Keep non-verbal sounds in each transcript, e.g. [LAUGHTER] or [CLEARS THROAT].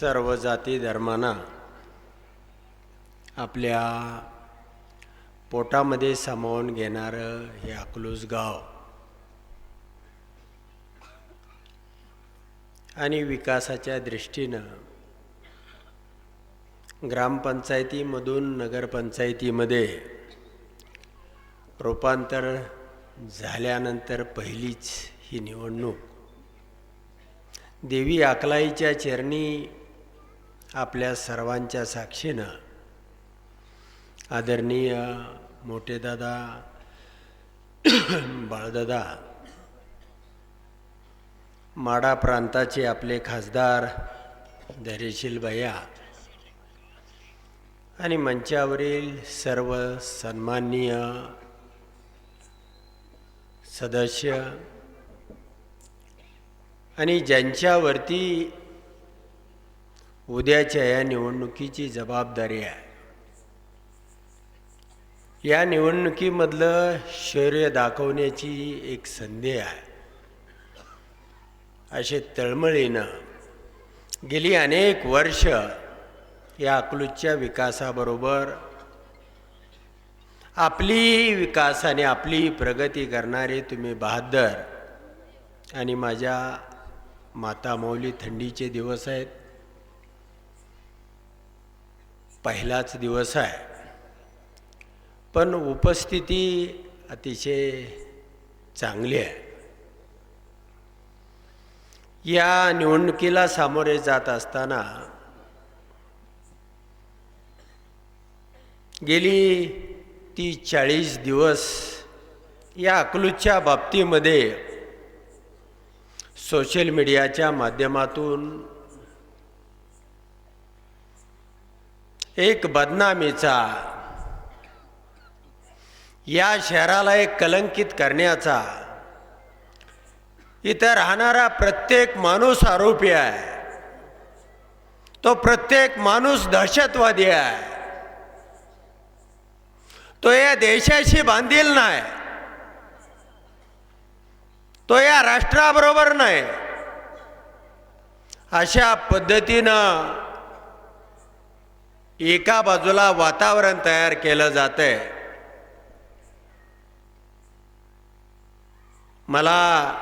सर्व जाती धर्मांना आपल्या पोटामध्ये सामावून घेणारं हे अकलूज गाव आणि विकासाच्या दृष्टीनं ग्रामपंचायतीमधून नगरपंचायतीमध्ये रूपांतर झाल्यानंतर पहिलीच ही निवडणूक. देवी अकलाईच्या चरणी आपल्या सर्वांच्या साक्षीनं आदरणीय मोठे दादा बाळदादा माडा प्रांताचे आपले खासदार धैर्यशील भैया आणि मंचावरील सर्व सन्माननीय सदस्य आणि ज्यांच्यावरती उद्याच्या या निवडणुकीची जबाबदारी आहे. या निवडणुकीमधलं शौर्य दाखवण्याची एक संधी आहे. असे तळमळीनं गेली अनेक वर्ष या अकलूजच्या विकासाबरोबर आपली विकासाने आपली प्रगती करणारे तुम्ही बहादर आणि माझ्या माता मौली थंडीचे दिवस आहेत. पहिलाच दिवस आहे. पण उपस्थिती अतिशय चांगली आहे. या निवडणुकीला सामोरे जात असताना गेली ती चाळीस दिवस या अकलूजच्या बाबतीमध्ये सोशल मीडियाच्या माध्यमातून एक बदनामीचा. या शहराला एक कलंकित करण्याचा. इथं राहणारा प्रत्येक माणूस आरोपी आहे. तो प्रत्येक माणूस दहशतवादी आहे. तो या देशाशी बांधील नाही. तो या राष्ट्राबरोबर नाही. अशा पद्धतीनं एका बाजूला वातावरण तयार केलं जातंय. मला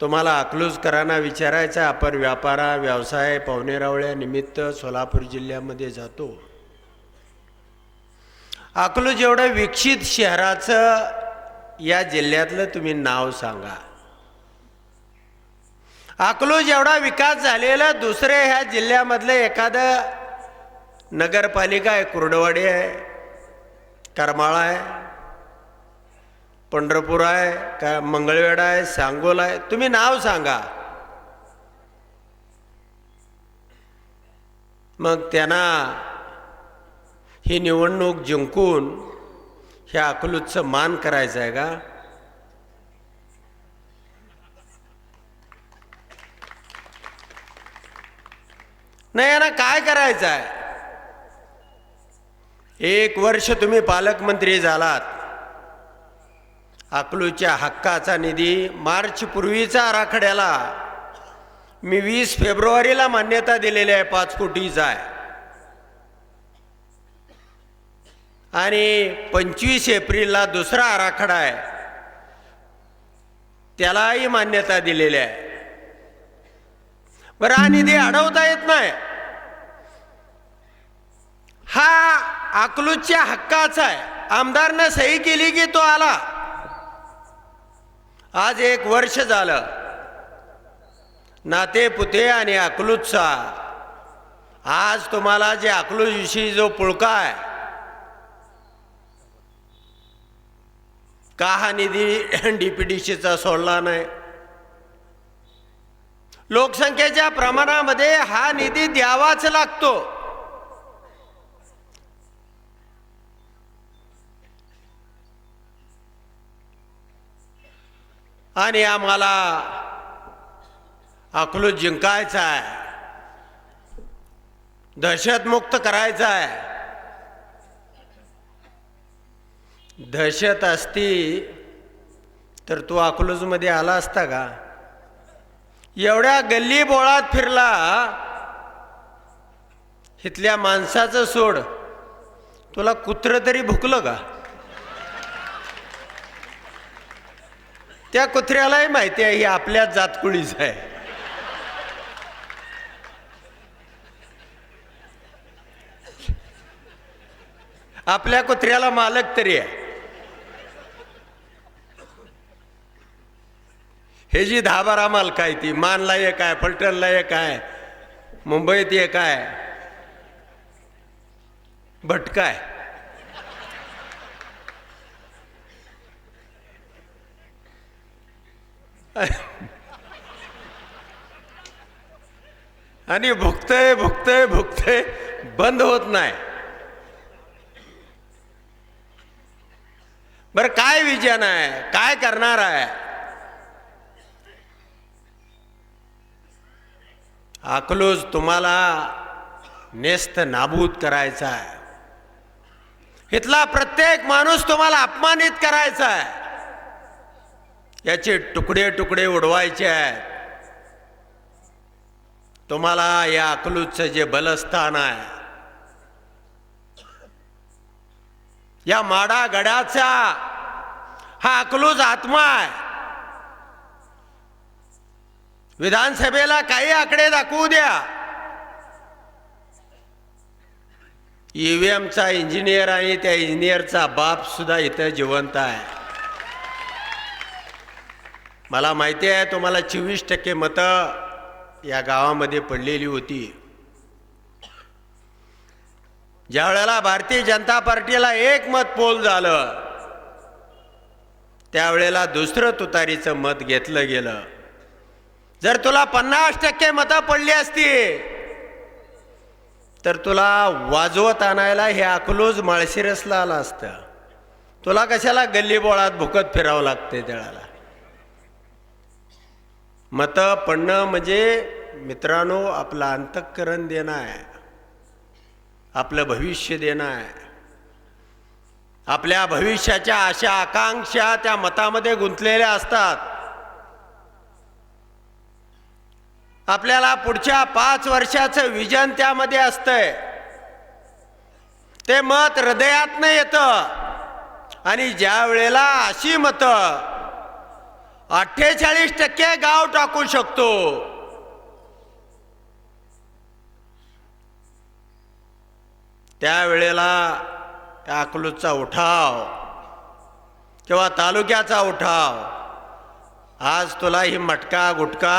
तुम्हाला अकलूजकरांना विचारायचं आहे, आपण व्यापारा व्यवसाय पाहुणेरावळ्या निमित्त सोलापूर जिल्ह्यामध्ये जातो. अकलूज एवढं विकसित शहराचं या जिल्ह्यातलं तुम्ही नाव सांगा. अकलूज एवढा विकास झालेला दुसरे ह्या जिल्ह्यामधलं एखादं नगरपालिका आहे कुर्डवाडी आहे करमाळा आहे पंढरपूर आहे का मंगळवेढा आहे सांगोल आहे. तुम्ही नाव सांगा. मग त्यांना ही निवडणूक जिंकून ह्या अकलूतचं मान करायचं आहे का? नाही यांना काय करायचं आहे? एक वर्ष तुम्ही पालकमंत्री झालात. अकलूच्या हक्काचा निधी मार्च पूर्वीचा आराखड्याला. मी वीस फेब्रुवारीला मान्यता दिलेली आहे पाच कोटीचा आहे. आणि पंचवीस एप्रिलला दुसरा आराखडा आहे. त्यालाही मान्यता दिलेली आहे. बरं हा निधी अडवता येत नाही. हा अकलूजच्या हक्काचा आहे. आमदारनं सही केली की तो आला? आज एक वर्ष झालं. नाते पुते आणि अकलूजचा. आज तुम्हाला जे अकलूजविषयी जो पुळका आहे. का हा निधी डीपीडीसीचा सोडला नाही. लोकसंख्येच्या प्रमाणामध्ये हा निधी द्यावाच लागतो. आणि आम्हाला अकलूज जिंकायचा आहे दहशतमुक्त करायचा आहे दहशत असती तर तू अकलूजमध्ये आला असता का? एवढ्या गल्ली बोळात फिरला इथल्या माणसाचं सोड. तुला कुत्र तरी भुकलं का? त्या कुत्र्यालाही माहिती आहे ही आपल्या जातकुळीच आहे. आपल्या कुत्र्याला मालक तरी आहे. हे जी दहा बारा मालक आहे ती मानला एक आहे फलटणला एक आहे मुंबईत एक आहे भटकाय [LAUGHS] आणि भुकतय भुकतय भुकतय बंद होत नाही. बरं काय विजन आहे? काय करणार आहे? अकलूज तुम्हाला नेस्त नाबूद करायचा आहे. इथला प्रत्येक माणूस तुम्हाला अपमानित करायचा आहे. याचे तुकडे तुकडे उडवायचे आहेत. तुम्हाला या अकलूजचं जे बलस्थान आहे या माडा गडाचा हा अकलूज आत्मा आहे. विधानसभेला काही आकडे दाखवू द्या. ईव्हीएमचा इंजिनियर आणि त्या इंजिनियरचा बाप सुद्धा इथं जिवंत आहे. मला माहिती आहे तुम्हाला चोवीस टक्के मतं या गावामध्ये पडलेली होती. ज्या वेळेला भारतीय जनता पार्टीला एक मत पोल झालं त्यावेळेला दुसरं तुतारीचं मत घेतलं गेलं. जर तुला पन्नास टक्के मतं पडली असती तर तुला वाजवत आणायला हे अकलूज माळशिरसला आलं असतं. तुला कशाला गल्लीबोळात भुकत फिरावं लागते त्याला मतं पडणं म्हणजे मित्रांनो आपलं अंतःकरण देणं आहे. आपलं भविष्य देणं आहे. आपल्या भविष्याच्या अशा आकांक्षा त्या मतामध्ये गुंतलेल्या असतात. आपल्याला पुढच्या पाच वर्षाचं विजन त्यामध्ये असतंय. ते मत हृदयातनं येतं. आणि ज्या वेळेला अशी मतं अठ्ठेचाळीस टक्के गाव टाकू शकतो. त्यावेळेला त्या अकलूजचा उठाव किंवा तालुक्याचा उठाव. आज तुला ही मटका गुटका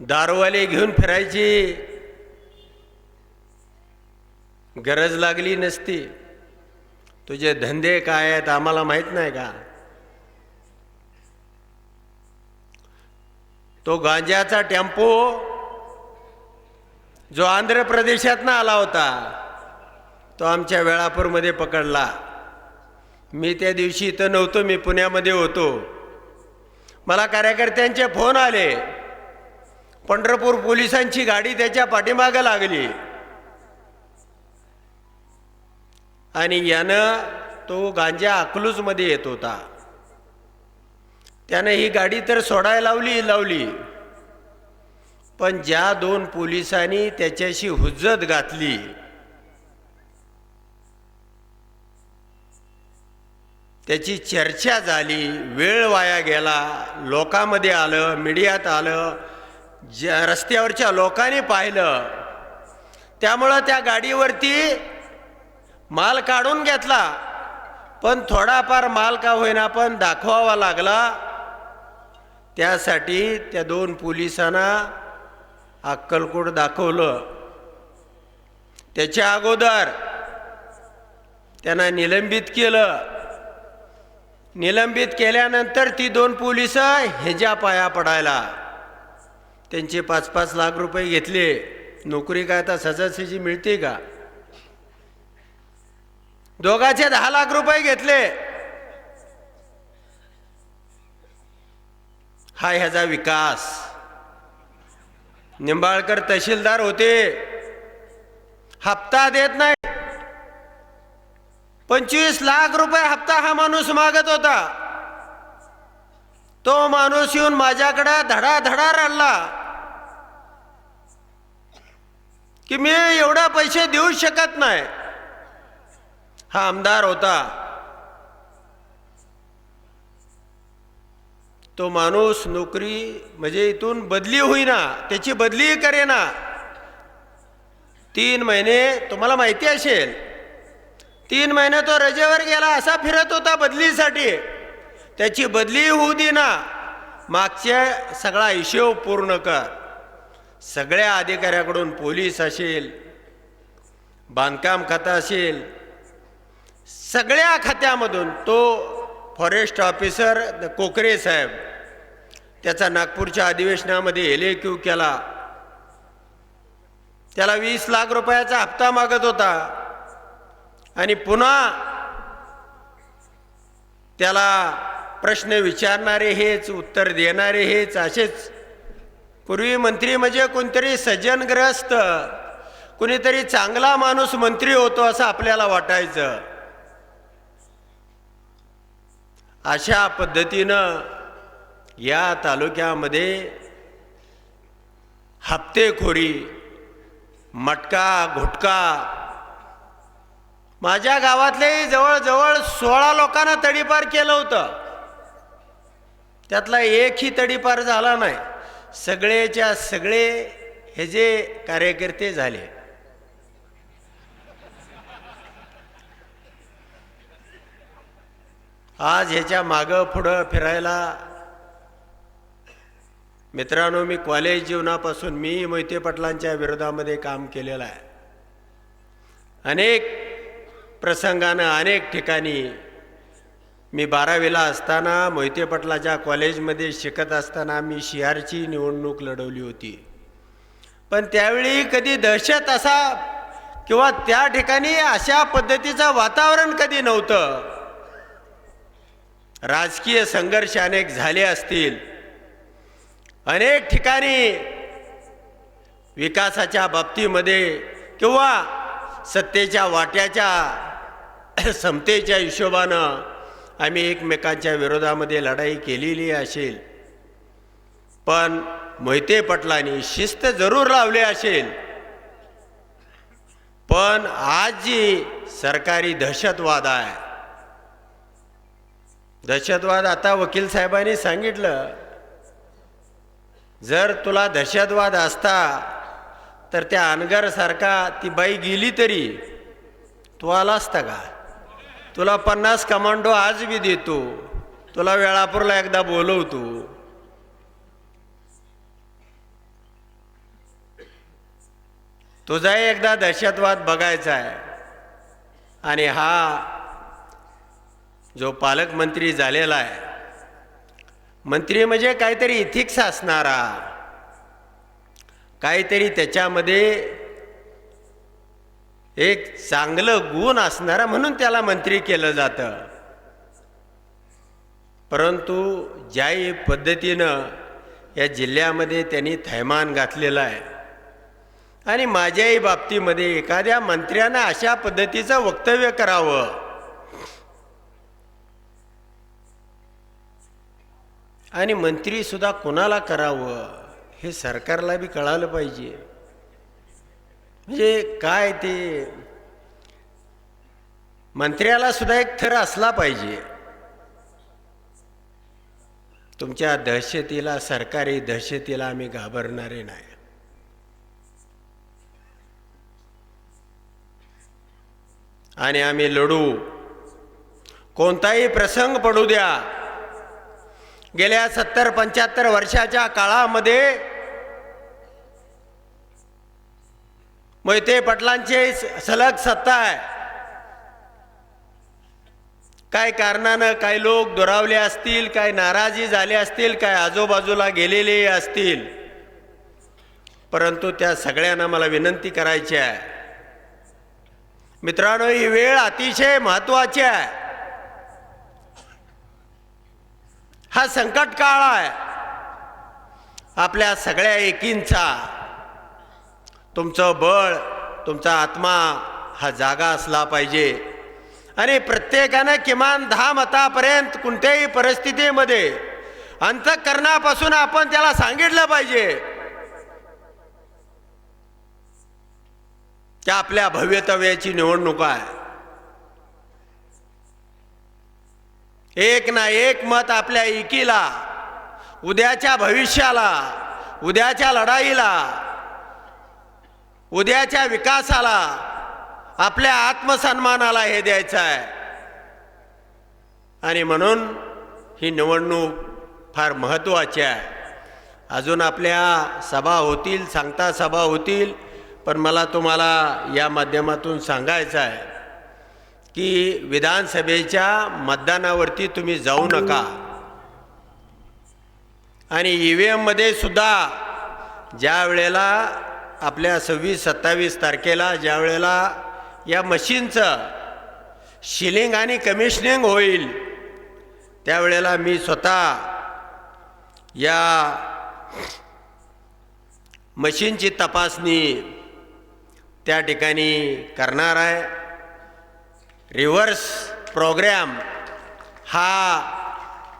दारूवाले घेऊन फिरायची. गरज लागली नसती. तुझे धंदे काय आहेत आम्हाला माहीत नाही का? तो गांजाचा टेम्पो जो आंध्र प्रदेशातनं आला होता तो आमच्या वेळापूरमध्ये पकडला. मी त्या दिवशी इथं नव्हतो मी पुण्यामध्ये होतो. मला कार्यकर्त्यांचे फोन आले. पंढरपूर पोलिसांची गाडी त्याच्या पाठीमागं लागली. आणि यानं तो गांजा अकलूजमध्ये येत होता. त्यानं ही गाडी तर सोडायला लावली लावली. पण ज्या दोन पोलिसांनी त्याच्याशी हुज्जत घातली त्याची चर्चा झाली वेळ वाया गेला लोकांमध्ये आलं मीडियात आलं ज्या रस्त्यावरच्या लोकांनी पाहिलं त्यामुळं त्या गाडीवरती माल काढून घेतला. पण थोडाफार माल का होईना पण दाखवावा लागला. त्यासाठी त्या दोन पोलिसांना अक्कलकोट दाखवलं. त्याच्या अगोदर त्यांना निलंबित केलं. निलंबित केल्यानंतर ती दोन पोलीस ह्याच्या पाया पडायला. त्यांचे पाच पाच लाख रुपये घेतले. नोकरी काय आता सजासजी मिळते का? दोघाचे दहा लाख रुपये घेतले. हा ह्याचा विकास. निंबाळकर तहसीलदार होते. हप्ता देत नाही पंचवीस लाख रुपये हप्ता हा माणूस मागत होता. तो माणूस येऊन माझ्याकडं धडा धडा रडला. की मी एवढा पैसे देऊ शकत नाही. हा आमदार होता. तो माणूस नोकरी म्हणजे इथून बदली होईना त्याची बदली करेना. तीन महिने तुम्हाला माहिती असेल तीन महिने तो रजेवर गेला असा फिरत होता बदलीसाठी. त्याची बदली होऊ दे ना मागच्या सगळा हिशोब पूर्ण कर. सगळ्या अधिकाऱ्याकडून पोलीस असेल बांधकाम खातं असेल सगळ्या खात्यामधून तो फॉरेस्ट ऑफिसर कोकरे साहेब त्याचा नागपूरच्या अधिवेशनामध्ये हेलेक्यू क्यू केला. त्याला वीस लाख रुपयाचा हप्ता मागत होता. आणि पुन्हा त्याला प्रश्न विचारणारे हेच उत्तर देणारे हेच असेच. पूर्वी मंत्री म्हणजे कोणतरी सज्जनग्रस्त कुणीतरी चांगला माणूस मंत्री होतो असं आपल्याला वाटायचं. अशा पद्धतीनं या तालुक्यामध्ये हप्तेखोरी मटका घुटका माझ्या गावातलेही जवळजवळ सोळा लोकांना तडीपार केलं होतं. त्यातला एकही तडीपार झाला नाही. सगळेच्या सगळे हे जे कार्यकर्ते झाले. आज ह्याच्या मागं पुढं फिरायला मित्रांनो मी कॉलेज जीवनापासून मी मोहिते पाटलांच्या विरोधामध्ये काम केलेलं आहे. अनेक प्रसंगानं अनेक ठिकाणी मी बारावीला असताना मोहिते पाटलाच्या कॉलेजमध्ये शिकत असताना मी शिहारची निवडणूक लढवली होती. पण त्यावेळी कधी दहशत असा किंवा त्या ठिकाणी अशा पद्धतीचं वातावरण कधी नव्हतं. राजकीय संघर्ष अनेक झाले असतील. अनेक ठिकाणी विकासाच्या बाबतीमध्ये किंवा सत्तेच्या वाट्याच्या [CLEARS THROAT] समतेच्या हिशोबानं आम्ही एकमेकांच्या विरोधामध्ये लढाई केलेली असेल. पण मोहिते पटलांनी शिस्त जरूर लावली असेल. पण आज जी सरकारी दहशतवाद आहे दहशतवाद आता वकील साहेबांनी सांगितलं जर तुला दहशतवाद असता तर त्या अनगरसारखा ती बाई गेली तरी तू आला असता का? तुला पन्नास कमांडो आज बी देतो तुला वेळापूरला एकदा बोलवतो. तुझाही एकदा दहशतवाद बघायचा आहे. आणि हा जो पालकमंत्री झालेला आहे मंत्री म्हणजे काहीतरी इथिक्स असणारा. काहीतरी त्याच्यामध्ये एक चांगलं गुण असणारा म्हणून त्याला मंत्री केलं जातं. परंतु ज्याही पद्धतीनं या जिल्ह्यामध्ये त्यांनी थैमान घातलेलं आहे आणि माझ्याही बाबतीमध्ये एखाद्या मंत्र्यानं अशा पद्धतीचं वक्तव्य करावं. आणि मंत्री सुद्धा कोणाला करावं हे सरकारला बी कळालं पाहिजे. म्हणजे काय ते? मंत्र्याला सुद्धा एक थर असला पाहिजे. तुमच्या दहशतीला सरकारी दहशतीला आम्ही घाबरणारे नाही. आणि आम्ही लढू. कोणताही प्रसंग पडू द्या. गेल्या सत्तर पंच्याहत्तर वर्षाच्या काळामध्ये मोहिते पाटलांचे सलग सत्ता आहे. काय कारणानं काही लोक दुरावले असतील काय नाराजी झाले असतील काय आजूबाजूला गेलेले असतील परंतु त्या सगळ्यांना मला विनंती करायची आहे. मित्रांनो ही वेळ अतिशय महत्वाची आहे. हा संकट काळ आहे. आपल्या सगळ्या एकींचा तुमचं बळ तुमचा आत्मा हा जागा असला पाहिजे. आणि प्रत्येकानं किमान दहा मतापर्यंत कोणत्याही परिस्थितीमध्ये अंतःकरणापासून आपण त्याला सांगितलं पाहिजे. त्या आपल्या भव्यतव्याची निवडणूक आहे. एक ना एक मत आपल्या एकीला उद्याच्या भविष्याला उद्याच्या लढाईला उद्याच्या विकासाला आपल्या आत्मसन्मानाला हे द्यायचं आहे. आणि म्हणून ही निवडणूक फार महत्त्वाची आहे. अजून आपल्या सभा होतील सांगता सभा होतील पण मला तुम्हाला या माध्यमातून सांगायचं आहे. की विधानसभेच्या मतदानावरती तुम्ही जाऊ नका. आणि ई व्ही एममध्ये सुद्धा ज्या वेळेला आपल्या सव्वीस सत्तावीस तारखेला ज्या वेळेला या मशीनचं शिलिंग आणि कमिशनिंग होईल त्यावेळेला मी स्वतः या मशीनची तपासणी त्या ठिकाणी करणार आहे. रिव्हर्स प्रोग्रॅम हा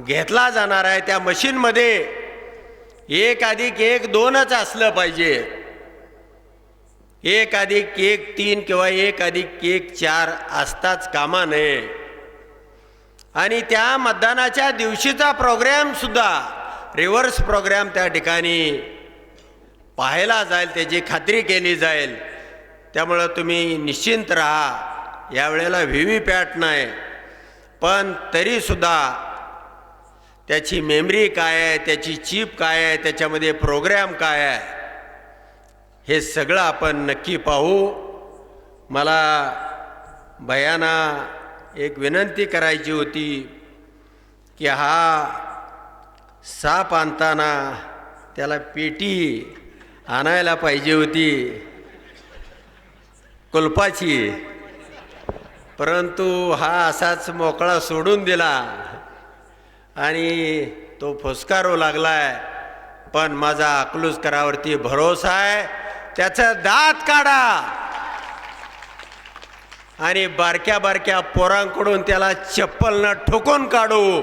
घेतला जाणार आहे त्या मशीनमध्ये. एक अधिक एक दोनच असलं पाहिजे. एक अधिक एक तीन किंवा एक अधिक एक चार असताच कामा नये. आणि त्या मतदानाच्या दिवशीचा प्रोग्रॅमसुद्धा रिव्हर्स प्रोग्रॅम त्या ठिकाणी पाहायला जाईल त्याची खात्री केली जाईल. त्यामुळं तुम्ही निश्चिंत राहा. यावेळेला व्ही व्ही पॅट नाही. पण तरीसुद्धा त्याची मेमरी काय आहे त्याची चीप काय आहे त्याच्यामध्ये प्रोग्रॅम काय आहे हे सगळं आपण नक्की पाहू. मला भयाना एक विनंती करायची होती की हा साप आणताना त्याला पेटी आणायला पाहिजे होती. कुलपाची. परंतु हा असाच मोकळा सोडून दिला. आणि तो फुसकारू लागलाय. पण माझा अकलूजकरावरती भरोसा आहे. त्याचं दात काढा. आणि बारक्या बारक्या पोरांकडून त्याला चप्पलनं ठोकून काढू.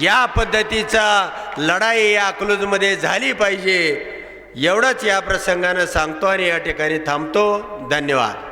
या पद्धतीचा लढाई या अकलूजमध्ये झाली पाहिजे. एवढंच या प्रसंगानं सांगतो आणि या ठिकाणी थांबतो. धन्यवाद.